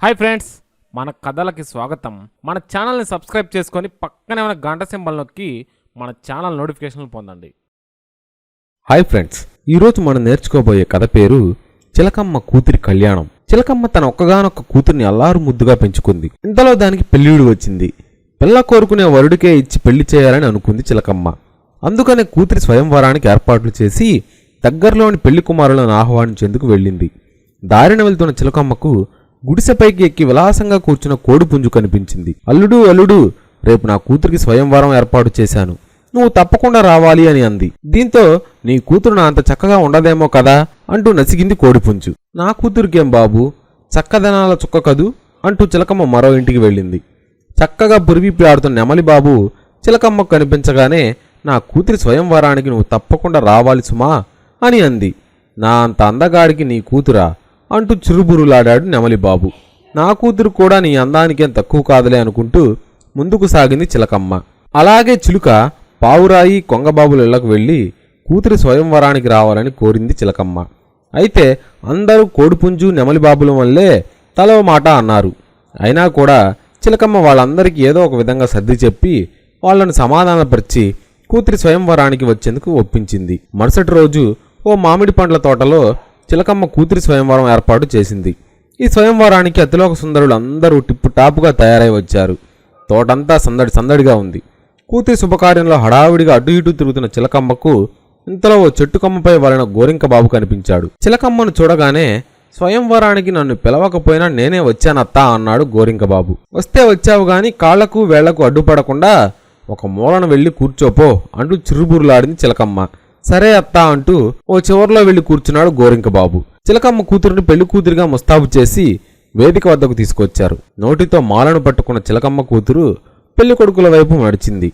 Hi friends మన కథలకి స్వాగతం. మన ఛానల్ని సబ్స్క్రైబ్ చేసుకొని పక్కనే ఉన్న గంట సింబల్ నొక్కి మన ఛానల్ నోటిఫికేషన్లు పొందండి. హాయ్ ఫ్రెండ్స్ ఈరోజు మనం నేర్చుకోబోయే కథ పేరు చిలకమ్మ కూతురి కళ్యాణం. చిలకమ్మ తన ఒక్కగానొక్క కూతుర్ని అల్లారు ముద్దుగా పెంచుకుంది. ఇంతలో దానికి పెళ్ళిడు వచ్చింది. పిల్ల కోరుకునే వరుడికే ఇచ్చి పెళ్ళి చేయాలని అనుకుంది చిలకమ్మ. అందుకనే కూతురి స్వయంవరానికి ఏర్పాట్లు చేసి దగ్గరలోని పెళ్ళి కుమారులను ఆహ్వానించేందుకు వెళ్ళింది. దారిన వెళ్తున్న చిలకమ్మకు గుడిసెపైకి ఎక్కి విలాసంగా కూర్చున్న కోడిపుంజు కనిపించింది. అల్లుడు అల్లుడు రేపు నా కూతురికి స్వయంవరం ఏర్పాటు చేశాను. నువ్వు తప్పకుండా రావాలి అని అంది. దీంతో నీ కూతురు నా అంత చక్కగా ఉండదేమో కదా అంటూ నసిగింది కోడిపుంజు నా కూతురికేం బాబు? చక్కదనాల చుక్క కదూ? అంటూ చిలకమ్మ మరో ఇంటికి వెళ్ళింది. చక్కగా పురివిప్పి ఆడుతున్న నెమలి బాబు చిలకమ్మ కనిపించగానే నా కూతురి స్వయంవరానికి నువ్వు తప్పకుండా రావాలి సుమా అని అంది. నా అంత అందగాడికి నీ కూతురా? అంటూ చిరుబురులాడాడు నెమలి బాబు నా కూతురు కూడా నీ అందానికేం తక్కువ కాదులే అనుకుంటూ ముందుకు సాగింది చిలకమ్మ. అలాగే చిలుక పావురాయి కొంగబాబుల ఇళ్ళకు వెళ్ళి కూతురి స్వయంవరానికి రావాలని కోరింది చిలకమ్మ. అయితే అందరూ కోడిపుంజు నెమలిబాబుల వల్లే తలో మాట అన్నారు. అయినా కూడా చిలకమ్మ వాళ్ళందరికీ ఏదో ఒక విధంగా సర్ది చెప్పి వాళ్ళను సమాధానపరిచి కూతురి స్వయంవరానికి వచ్చేందుకు ఒప్పించింది. మరుసటి రోజు ఓ మామిడి పండ్ల తోటలో చిలకమ్మ కూతురి స్వయంవరం ఏర్పాటు చేసింది. ఈ స్వయంవరానికి అతిలోక సుందరులు అందరూ టిప్పు టాపుగా తయారై వచ్చారు. తోటంతా సందడి సందడిగా ఉంది. కూతురి శుభకార్యంలో హడావిడిగా అటు ఇటు తిరుగుతున్న చిలకమ్మకు ఇంతలో ఓ చెట్టుకమ్మపై వలన వాలిన గోరింక బాబు కనిపించాడు. చిలకమ్మను చూడగానే స్వయంవరానికి నన్ను పిలవకపోయినా నేనే వచ్చానత్తా అన్నాడు గోరింక బాబు. వస్తే వచ్చావు గాని కాళ్ళకు వేళ్ళకు అడ్డుపడకుండా ఒక మూలన వెళ్ళి కూర్చోపో అంటూ చిరుబురులాడింది చిలకమ్మ. సరే అత్తా అంటూ ఓ చివర్లో వెళ్ళి కూర్చున్నాడు గోరింక బాబు చిలకమ్మ కూతురుని పెళ్ళి కూతురుగా ముస్తాబు చేసి వేదిక వద్దకు తీసుకొచ్చారు. నోటితో మాలను పట్టుకున్న చిలకమ్మ కూతురు పెళ్ళి కొడుకుల వైపు నడిచింది.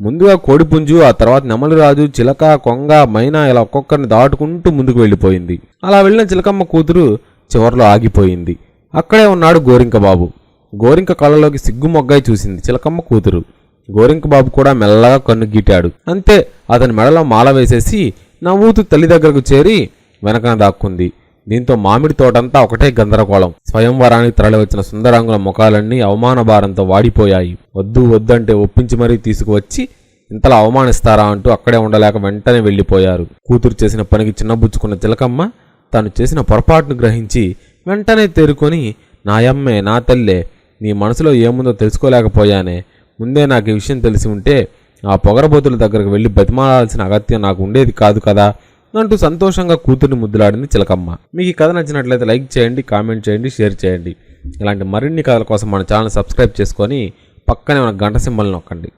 ముందుగా కోడిపుంజు ఆ తర్వాత నెమలిరాజు చిలక కొంగ మైనా ఇలా ఒక్కొక్కరిని దాటుకుంటూ ముందుకు వెళ్ళిపోయింది. అలా వెళ్ళిన చిలకమ్మ కూతురు చివర్లో ఆగిపోయింది. అక్కడే ఉన్నాడు గోరింక బాబు గోరింక కళ్ళలోకి సిగ్గు మొగ్గాయి చూసింది చిలకమ్మ కూతురు. గోరింక బాబు కూడా మెల్లగా కన్ను గీటాడు. అంతే అతని మెడలో మాల వేసేసి నవ్వుతూ తల్లి దగ్గరకు చేరి వెనకన దాక్కుంది. దీంతో మామిడి తోటంతా ఒకటే గందరగోళం. స్వయంవరానికి తరలివచ్చిన సుందరాంగుల ముఖాలన్నీ అవమాన భారంతో వాడిపోయాయి. వద్దు వద్దంటే ఒప్పించి మరీ తీసుకువచ్చి ఇంతలా అవమానిస్తారా అంటూ అక్కడే ఉండలేక వెంటనే వెళ్ళిపోయారు. కూతురు చేసిన పనికి చిన్నబుచ్చుకున్న తిలకమ్మ తాను చేసిన పొరపాటును గ్రహించి వెంటనే తేరుకొని నాయమ్మే నా తల్లే నీ మనసులో ఏముందో తెలుసుకోలేకపోయానే ముందే నాకు ఈ విషయం తెలిసి ఉంటే ఆ పొగరబోతుల దగ్గరకు వెళ్ళి బతిమాలాల్సిన అగత్యం నాకు ఉండేది కాదు కదా? అంటూ సంతోషంగా కూతుర్ని ముద్దులాడింది చిలకమ్మ. మీకు ఈ కథ నచ్చినట్లయితే లైక్ చేయండి కామెంట్ చేయండి షేర్ చేయండి. ఇలాంటి మరిన్ని కథల కోసం మన ఛానల్ సబ్స్క్రైబ్ చేసుకొని పక్కనే ఉన్న గంట సింబల్ నొక్కండి.